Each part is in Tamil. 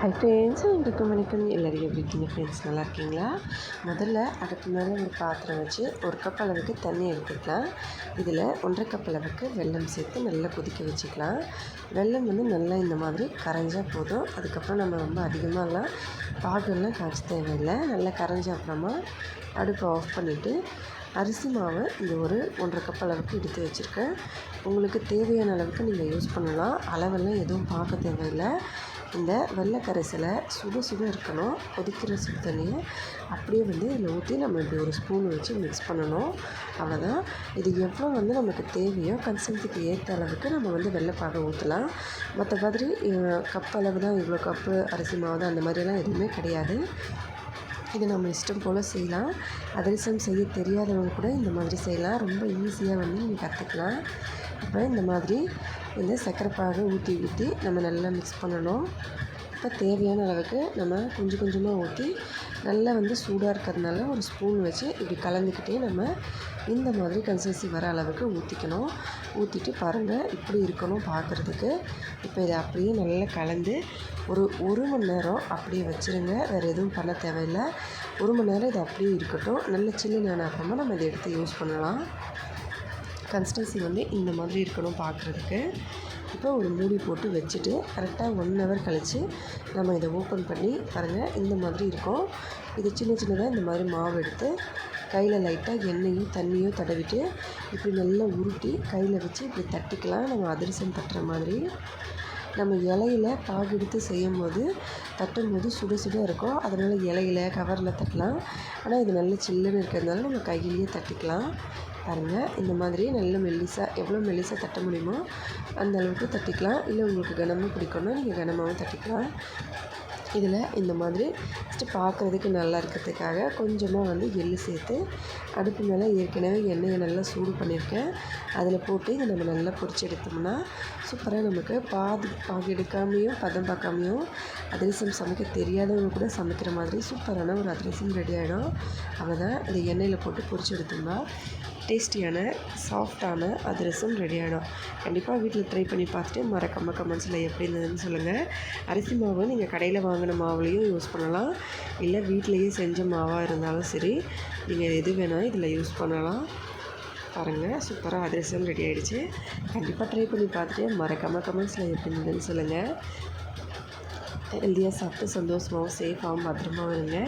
ஹை ஃப்ரெண்ட்ஸ் வணக்கம் வணக்கம் எல்லோரும் எப்படி இருக்கீங்க ஃப்ரெண்ட்ஸ் நல்லா இருக்கீங்களா? முதல்ல அடுப்பு மேலே ஒரு பாத்திரம் வச்சு ஒரு கப் அளவுக்கு தண்ணி எடுத்துக்கலாம். இதில் ஒன்றரை கப் அளவுக்கு வெல்லம் சேர்த்து நல்லா கொதிக்க வச்சுக்கலாம். வெல்லம் வந்து நல்லா இந்த மாதிரி கரைஞ்சால் போதும். அதுக்கப்புறம் நம்ம ரொம்ப அதிகமாகலாம் பாகுலாம் காய்ச்சி தேவையில்லை. நல்லா கரைஞ்ச அப்புறமா அடுப்பை ஆஃப் பண்ணிவிட்டு அரிசி மாவை இந்த ஒரு ஒன்றரை கப் அளவுக்கு எடுத்து வச்சுருக்கேன். உங்களுக்கு தேவையான அளவுக்கு நீங்கள் யூஸ் பண்ணலாம். அளவெல்லாம் எதுவும் பார்க்க தேவையில்லை. இந்த வெள்ளை கரைசலை சுட சுட இருக்கணும். கொதிக்கிற சுடு தண்ணியை அப்படியே வந்து இதில் ஊற்றி நம்ம இப்படி ஒரு ஸ்பூன் வச்சு மிக்ஸ் பண்ணணும். அவ்வளோதான் இது எவ்வளோ வந்து நமக்கு தேவையோ கன்சன்சிக்கு ஏற்ற அளவுக்கு நம்ம வந்து வெள்ளைப்பாகை ஊற்றலாம் மற்ற மாதிரி கப் அளவு தான் இவ்வளோ கப்பு அரிசி மாவு தான் அந்த மாதிரியெல்லாம் எதுவுமே கிடையாது. இது நம்ம இஷ்டம் போல் செய்யலாம். அதிரசம் செய்ய தெரியாதவங்க கூட இந்த மாதிரி செய்யலாம். ரொம்ப ஈஸியாக வந்து நீங்கள் கற்றுக்கலாம் இப்போ இந்த மாதிரி இந்த சர்க்கரை பாகு ஊற்றி ஊற்றி நம்ம நல்லா மிக்ஸ் பண்ணணும். இப்போ தேவையான அளவுக்கு நம்ம கொஞ்சம் கொஞ்சமாக ஊற்றி நல்லா வந்து சூடாக இருக்கிறதுனால ஒரு ஸ்பூன் வச்சு இப்படி கலந்துக்கிட்டே நம்ம இந்த மாதிரி கன்சிஸ்டன்சி வர அளவுக்கு ஊற்றிக்கணும் ஊற்றிட்டு பாருங்கள் இப்படி இருக்கணும் பார்க்குறதுக்கு இப்போ இதை அப்படியே நல்லா கலந்து ஒரு ஒரு மணி நேரம் அப்படியே வச்சுருங்க. வேறு எதுவும் பண்ண தேவையில்லை. ஒரு மணி நேரம் இது அப்படியே இருக்கட்டும். நல்ல சில்லி நானாக்கமாக நம்ம இதை எடுத்து யூஸ் பண்ணலாம். கன்சிஸ்டன்சி வந்து இந்த மாதிரி இருக்கணும் பார்க்குறதுக்கு. இப்போ ஒரு மூடி போட்டு வச்சுட்டு கரெக்டாக ஒன் ஹவர் கழித்து நம்ம இதை ஓப்பன் பண்ணி பாருங்கள் இந்த மாதிரி இருக்கும். இது சின்ன சின்னதாக இந்த மாதிரி மாவு எடுத்து கையில் லைட்டாக எண்ணெயும் தண்ணியும் தடவிட்டு இப்படி நல்லா உருட்டி கையில் வச்சு இப்படி தட்டிக்கலாம். நம்ம அதிரசம் தட்டுற மாதிரி. நம்ம இலையில பாகு எடுத்து செய்யும் போது தட்டும் போது சுட சுட இருக்கும். அதனால் இலையில கவரில் தட்டலாம். ஆனால் இது நல்ல சில்லுன்னு இருக்கிறதுனால நம்ம கையிலேயே தட்டிக்கலாம். பாருங்கள் இந்த மாதிரி நல்ல மெல்லிசாக எவ்வளோ மெல்லிசாக தட்ட முடியுமோ அந்த அளவுக்கு தட்டிக்கலாம். இல்லை உங்களுக்கு கனமாக பிடிக்கணும் நீங்கள் கனமாகவும் தட்டிக்கலாம். இதில் இந்த மாதிரி ஃபஸ்ட்டு பார்க்குறதுக்கு நல்லா இருக்கிறதுக்காக கொஞ்சமாக வந்து எள் சேர்த்து அடுப்பு மேலே ஏற்கனவே எண்ணெயை நல்லா சூடு பண்ணியிருக்கேன். அதில் போட்டு இதை நம்ம நல்லா பொரிச்சு எடுத்தோம்னா சூப்பராக நமக்கு பாது பாகு எடுக்காமையும் பதம் பார்க்காமையும் அதிரசம் சமைக்க தெரியாதவங்க கூட சமைக்கிற மாதிரி சூப்பரான ஒரு அதிரசம் ரெடி ஆகிடும் அவ்வளோதான் இதை எண்ணெயில் போட்டு பொரிச்சு எடுத்தோம்னா டேஸ்டியான சாஃப்டான அதிரசம் ரெடி ஆகிடும் கண்டிப்பாக வீட்டில் ட்ரை பண்ணி பார்த்துட்டு மறக்காமல் கமெண்ட்ஸில் எப்படி இருந்ததுன்னு சொல்லுங்கள் அரிசி மாவு நீங்கள் கடையில் வாங்க வாங்கின மாவுலேயும் யூஸ் பண்ணலாம். இல்லை வீட்லேயே செஞ்ச மாவாக இருந்தாலும் சரி நீங்கள் எது வேணாலும் இதில் யூஸ் பண்ணலாம். பாருங்கள் சூப்பராக அதிரசம் ரெடி ஆகிடுச்சு கண்டிப்பாக ட்ரை பண்ணி பார்த்துட்டு மறக்காமல் கமெண்ட்ஸில் எப்படி இருந்ததுன்னு சொல்லுங்கள் ஹெல்த்தியாக சாப்பிட்டு சந்தோஷமாகவும் சேஃபாகவும் பத்திரமாவும் இருங்க.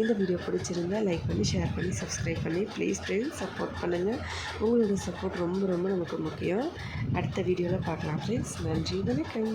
இந்த வீடியோ பிடிச்சிருந்தா லைக் பண்ணி ஷேர் பண்ணி சப்ஸ்கிரைப் பண்ணி ப்ளீஸ் ப்ளீஸ் சப்போர்ட் பண்ணுங்கள் உங்களோட சப்போர்ட் ரொம்ப ரொம்ப நமக்கு முக்கியம். அடுத்த வீடியோவில் பார்க்கலாம் ஃப்ரெண்ட்ஸ் நன்றி வணக்கம்.